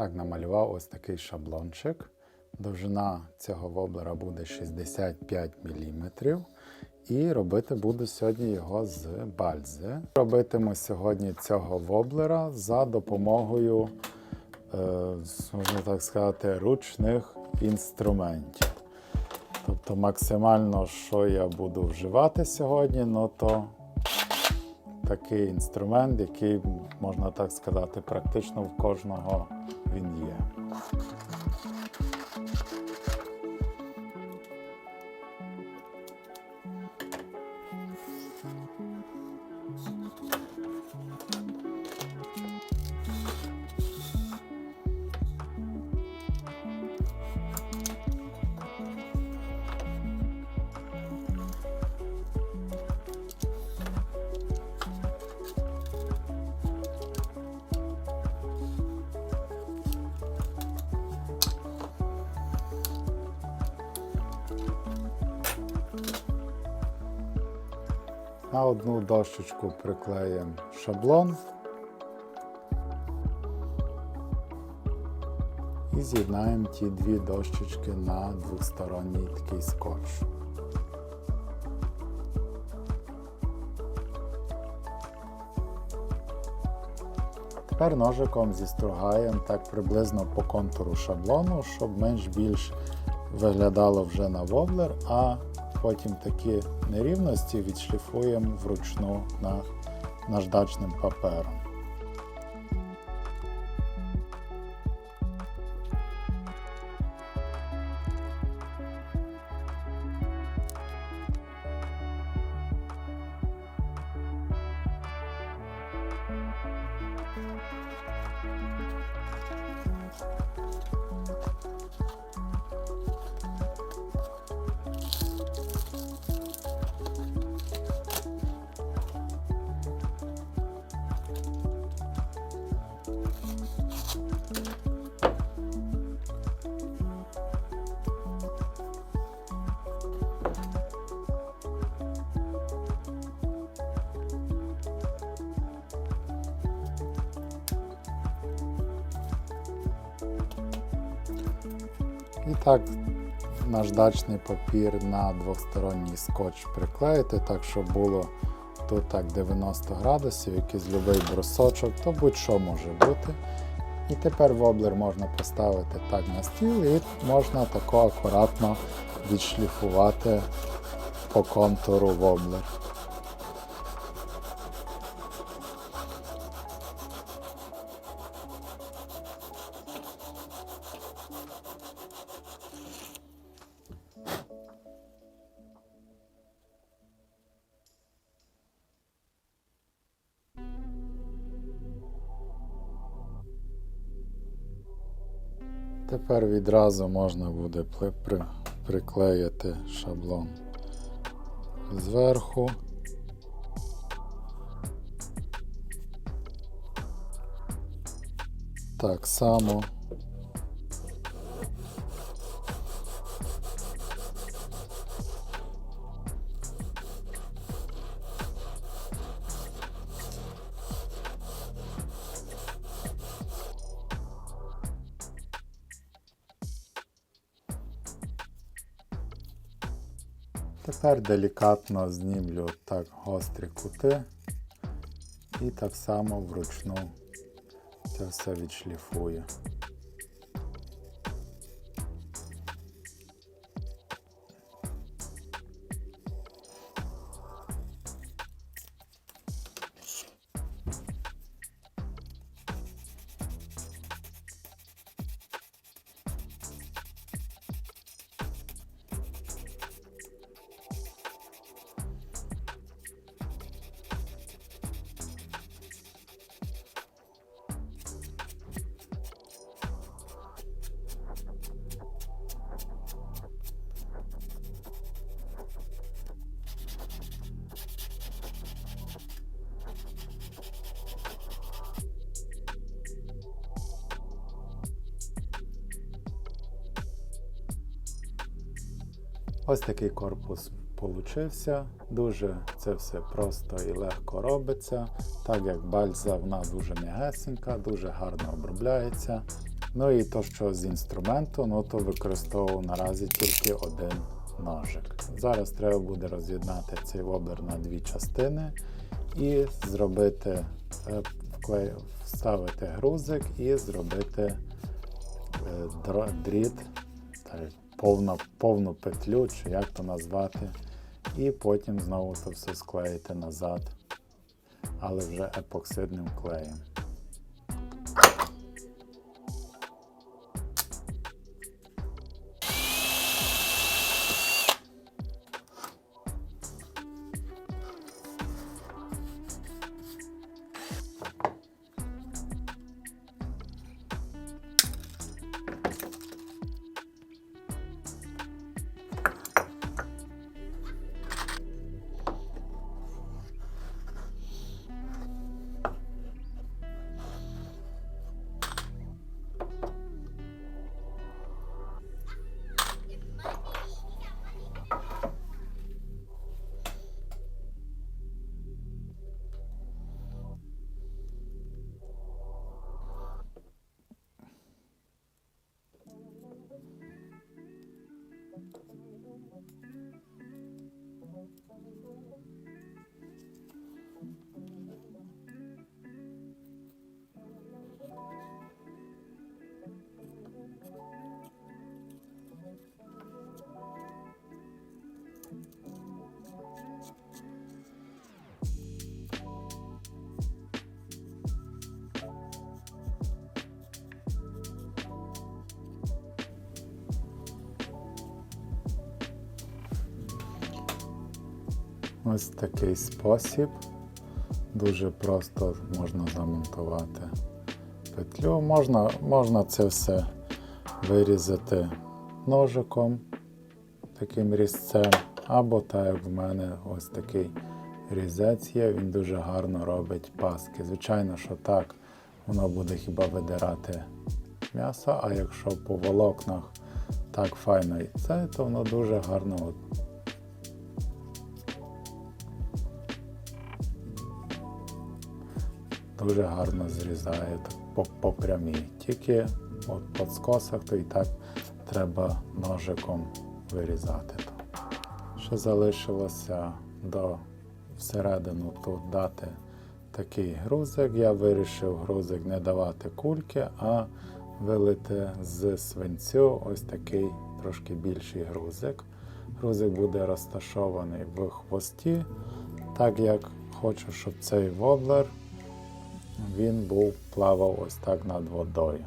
Так, намалював ось такий шаблончик. Довжина цього воблера буде 65 мм. І робити буду сьогодні його з бальзи. Робитиму сьогодні цього воблера за допомогою, е, можна так сказати, ручних інструментів. Тобто максимально, що я буду вживати сьогодні, ну то такий інструмент, який, можна так сказати, практично в кожного він є. На одну дощечку приклеїмо шаблон і з'єднаємо ті дві дощечки на двосторонній такий скотч. Тепер ножиком зістругаємо так приблизно по контуру шаблону, щоб менш-більш виглядало вже на воблер, а потім такі нерівності відшліфуємо вручну на наждачним папером. І так наждачний папір на двосторонній скотч приклеїти, так щоб було тут так 90 градусів, якийсь любий брусочок, то будь-що може бути. І тепер воблер можна поставити так на стіл і можна тако акуратно відшліфувати по контуру воблер. Тепер відразу можна буде при- при- приклеїти шаблон зверху. Так само. Тепер делікатно знімлю так гострі кути і так само вручну це все відшліфую. Ось такий корпус получився. Дуже це все просто і легко робиться. Так як бальза вона дуже м'ягесенька, дуже гарно обробляється. Ну і то, що з інструменту, ну то використовував наразі тільки один ножик. Зараз треба буде роз'єднати цей воблер на дві частини і зробити, е, вставити грузик і зробити е, дріт, та повна, повну петлю, чи як то назвати, і потім знову це все склеїти назад, але вже епоксидним клеєм. Ось такий спосіб. Дуже просто можна замонтувати петлю. Можна, можна це все вирізати ножиком, таким різцем, або так як в мене ось такий різець є, він дуже гарно робить паски. Звичайно, що так, воно буде хіба видирати м'ясо, а якщо по волокнах так файно і це, то воно дуже гарно дуже гарно зрізає по, прямій. Тільки от по скосах, то і так треба ножиком вирізати. Ще залишилося до всередину тут дати такий грузик. Я вирішив грузик не давати кульки, а вилити з свинцю ось такий трошки більший грузик. Грузик буде розташований в хвості, так як хочу, щоб цей воблер він був плавав ось так над водою.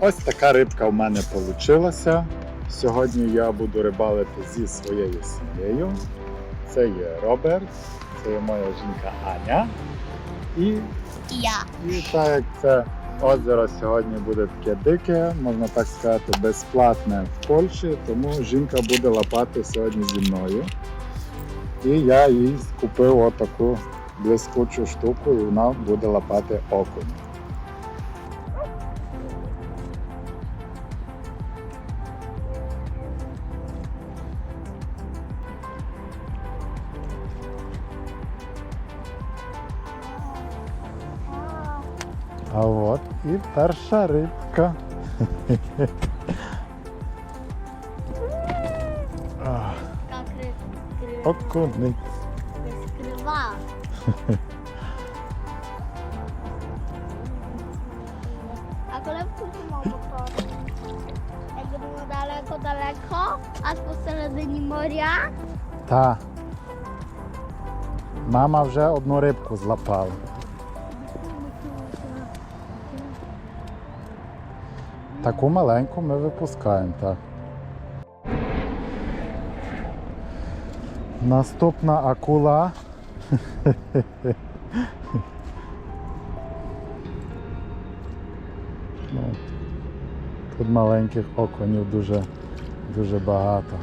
Ось така рибка в мене вийшла. Сьогодні я буду рибалити зі своєю сім'єю. Це є Роберт, це є моя жінка Аня. І, я. і так як це озеро сьогодні буде таке дике, можна так сказати, безплатне в Польщі, тому жінка буде лапати сьогодні зі мною. І я їй купив отаку блискучу штуку, і вона буде лапати окунь. от і перша рибка. А, Как риб, риб, Окунець. розкривав. A коли вкусимо мотор? Як будемо далеко-далеко, аж посередині моря. Та. Мама вже одну рибку злапала. Таку маленьку ми випускаємо, так. Наступна акула. ну, тут маленьких оконів дуже, дуже багато.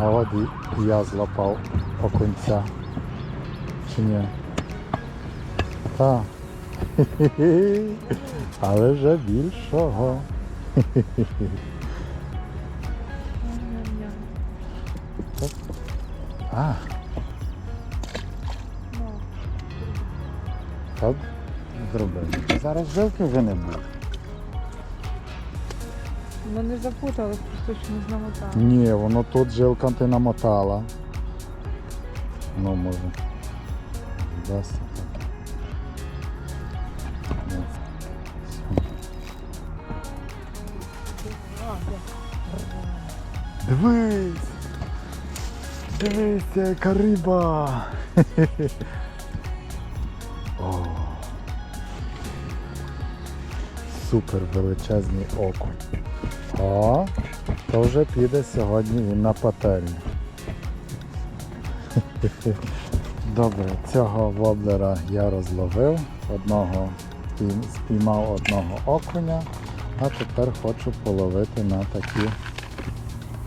А от і я злапав окунця. Чи ні? Так. Але вже більшого. А. Так, зробив. Зараз жилки вже не буде. Ну не запутали, просто що не знамотали. Ні, воно тут жилка ти намотала. Ну, може. Дасть. Дивись! Дивись, яка риба! О. Супер величезний окунь. О, то вже піде сьогодні він на пательню. Добре, цього воблера я розловив, одного спіймав одного окуня, а тепер хочу половити на такі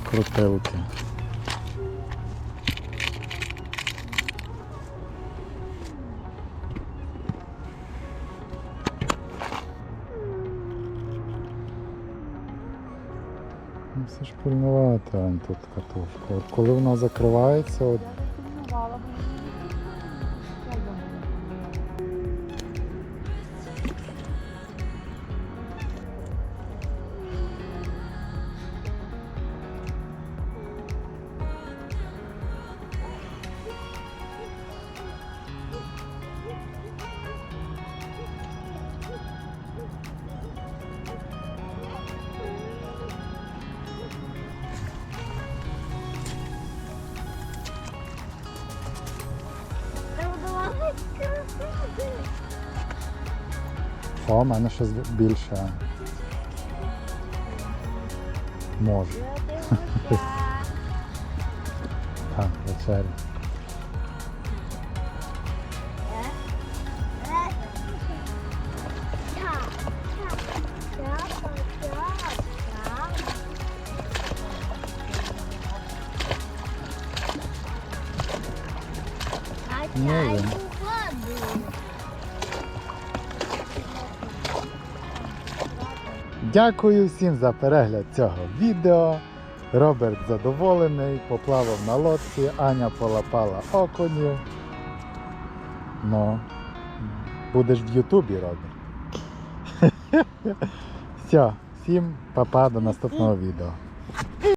крутилки. Ань, тут катушку. От коли вона закривається, от о, в мене щось більше. Може. Я дивлюся. Так, вечеря. Не wiem. Дякую всім за перегляд цього відео. Роберт задоволений, поплавав на лодці, Аня полапала окунів. Ну, будеш в Ютубі, Роберт. Все, всім па-па, до наступного відео.